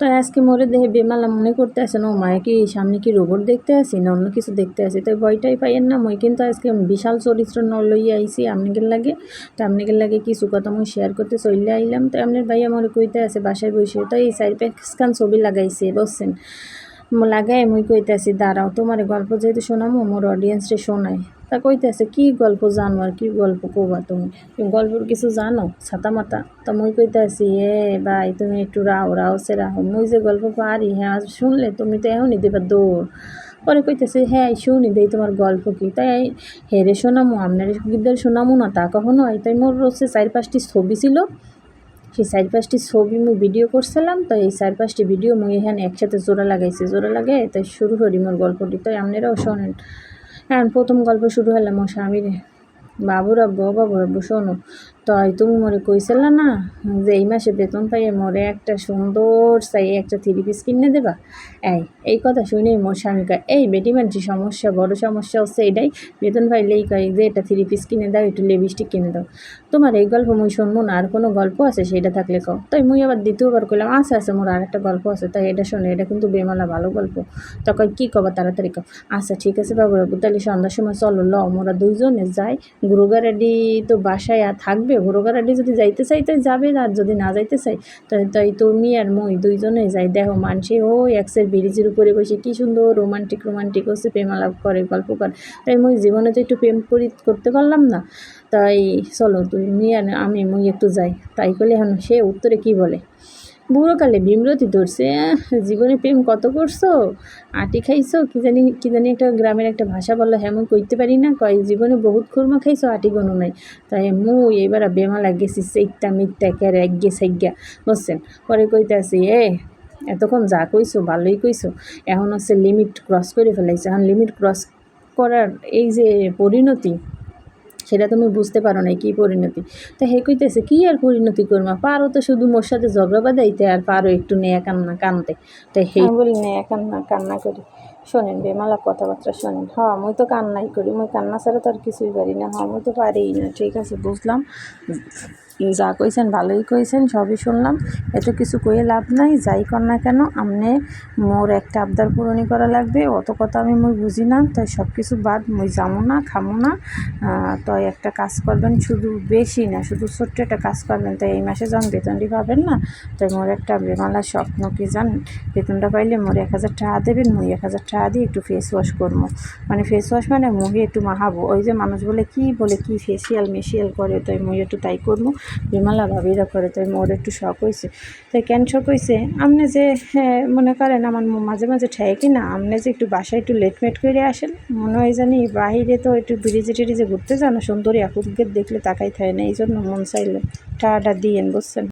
তো আজকে মোরে দেহে বেমালা মনে করতে আসেন ও মায়ে কি সামনে কি রোবট দেখতে আসি না, অন্য কিছু দেখতে আসি? তাই ভয়টাই পাইয়েন না, মই কিন্তু আজকে বিশাল চরিত্র ন লইয়া আইসি আপনাদের লাগে। তো আপনাদের লাগে কিছু কথা মই শেয়ার করতে চলে আইলাম। তো আপনার ভাইয়া মোরে কইতে আছে বাসায় বসে। তাই এই সাইড প্যাক্সখান ছবি লাগাইছে, বুঝছেন? লাগাই মুই কইতেছি, দাঁড়াও, তোমার গল্প যেহেতু শোনামো, মোর অডিয়েন্সরে শোনাই। তা কইতেছে, কি গল্প জানো আর কি গল্প কবা তুমি? গল্পর কিছু জানো? ছাতা মাতা তা মুই কইতেছি, এ ভাই, তুমি একটু রাও রাও সে রাও মুই যে গল্প পারি হ্যাঁ শুনলে তুমি তো এমনই দেবা দৌড়। পরে কইতেছে হ্যাঁ শুনি দেই তোমার গল্প কি? তাই হেরে শোনামো, আপনার গিদ্দের শোনামো না তা কখনো? তাই মোর হচ্ছে চার পাঁচটি ছবি ছিল। সেই চার পাঁচটি ছবি মু ভিডিও করছিলাম, তো এই চার পাঁচটি ভিডিও মু এখানে একসাথে জোড়া লাগাইছি। জোড়া লাগাই তাই শুরু করি মোর গল্পটি। তাই আপনারাও শোনেন। হ্যাঁ প্রথম গল্প শুরু হলাম ও স্বামীর। বাবুর আব্বু ও বাবুর আব্বু শোনো তাই তুমি মরে কইছিল না যে এই মাসে বেতন পাইয়ে মরে একটা সুন্দর চাই একটা থ্রি পিস কিনে দেবা। এই এই কথা শুনে মোর স্বামীকা এই বেটি মানুষের সমস্যা, বড় সমস্যা হচ্ছে এটাই। বেতন পাইলেই কয় যে এটা থ্রি পিস কিনে দাও, একটু লিপস্টিক কিনে দাও। তোমার এই গল্প মুই শুনব না, আর কোনো গল্প আছে সেটা থাকলে কও। তাই মুই আবার দ্বিতীয়বার কইলাম আছে আছে মোর আর একটা গল্প আছে। তাই এটা শোনে, এটা কিন্তু বেমালা ভালো গল্প। তখন কী কবা তাড়াতাড়ি কও? আচ্ছা ঠিক আছে বাবু, তাহলে সন্ধ্যার সময় চলো ল মোরা দুইজনে যাই। গুরুগারাডি তো বাসায় আর থাকবে গুরুগারাডি যদি যাইতে চাই তাই যাবে, আর যদি না যাইতে চাই তাই তাই তুমি আর মই দুইজনে যাই। দেখো, মানসি ও এক্সের ব্রিজের উপরে বসে কি সুন্দর রোমান্টিক রোমান্টিক হচ্ছে প্রেমালাপ করে গল্প করে তাই মই জীবনে তো একটু প্রেম করি, করতে পারলাম না। তাই চলো তুমি আর আমি, মই একটু যাই। তাই বলে এখন সে উত্তরে কি বলে? বুড়োকালে বিমরতি ধরছে জীবনে প্রেম কত করছ? আটি খাইছো? কি জানি কি জানি একটা গ্রামের একটা ভাষা বলল হ্যাঁ মুই কইতে পারি না, কয়, জীবনে বহুত খুরমা খাইছো, আটি গনো নাই। তাই মুই এবার বেমালা গেছি সেইটা মিথ্যা ক্যারে একগে সাইগা বুঝছেন? পরে কইতে আসি এ, এতক্ষণ যা কইছো, ভালোই কইছো, এখন হচ্ছে লিমিট ক্রস করে ফেলাইছে। এখন লিমিট ক্রস করার এই যে পরিণতি সেটা তুমি বুঝতে পারো না কী পরিণতি? তো হে কইতেছে, কী আর পরিণতি করবা? পারো তো শুধু মোর সাথে ঝগড়া বাঁধাইতে আর পারো একটু নেয়া কান্না, কানতে। তো হে বলি নেয়া কান্না কান্না করি। শোনেন বেমালা কথাবার্তা শোনেন। হ্যাঁ মুই তো কান্নাই করি, মুই কান্না ছাড়া তো আর কিছুই পারি না। হ্যাঁ মুই তো পারিই না, ঠিক আছে, বুঝলাম। যা কইছেন ভালোই কইছেন, সবই শুনলাম। এত কিছু কয়ে লাভ নাই, যাই কর না কেন, আমনে মোর একটা আবদার পূরণই করা লাগবে। অত কথা আমি মুই বুঝি না, তাই সব কিছু বাদ, মুই যাব না, খামো না। তাই একটা কাজ করবেন, শুধু বেশি না, শুধু ছোট্ট একটা কাজ করবেন। তাই এই মাসে যখন বেতনটি পাবেন না, তাই মোর একটা বেমালা স্বপ্ন কি জানেন বেতনটা পাইলে মোর এক হাজার টাকা দেবেন, মুই এক হাজার টাকা দিয়ে একটু ফেস ওয়াশ করব। মানে ফেস ওয়াশ মানে মুখে একটু মাহাবো ওই যে মানুষ বলে কি বলে কি ফেসিয়াল মেশিয়াল করে? তাই মুই একটু তাই করব। বিমলা ভাবিরা করে তাই মোর একটু শখ হয়েছে। তাই কেন শখ হয়েছে? আপনি যে হ্যাঁ, মনে করেন আমার মাঝে মাঝে ঠেয় কি না আপনি যে একটু বাসায় একটু লেটমেট করে আসেন মনে হয় জানি বাহিরে তো একটু ব্রিজে টিরিজে ঘুরতে যান সুন্দরী আপুকে দেখলে তাকাই থাকে না এই জন্য মন চাইলে টাটা দিয়েন বুঝছেন?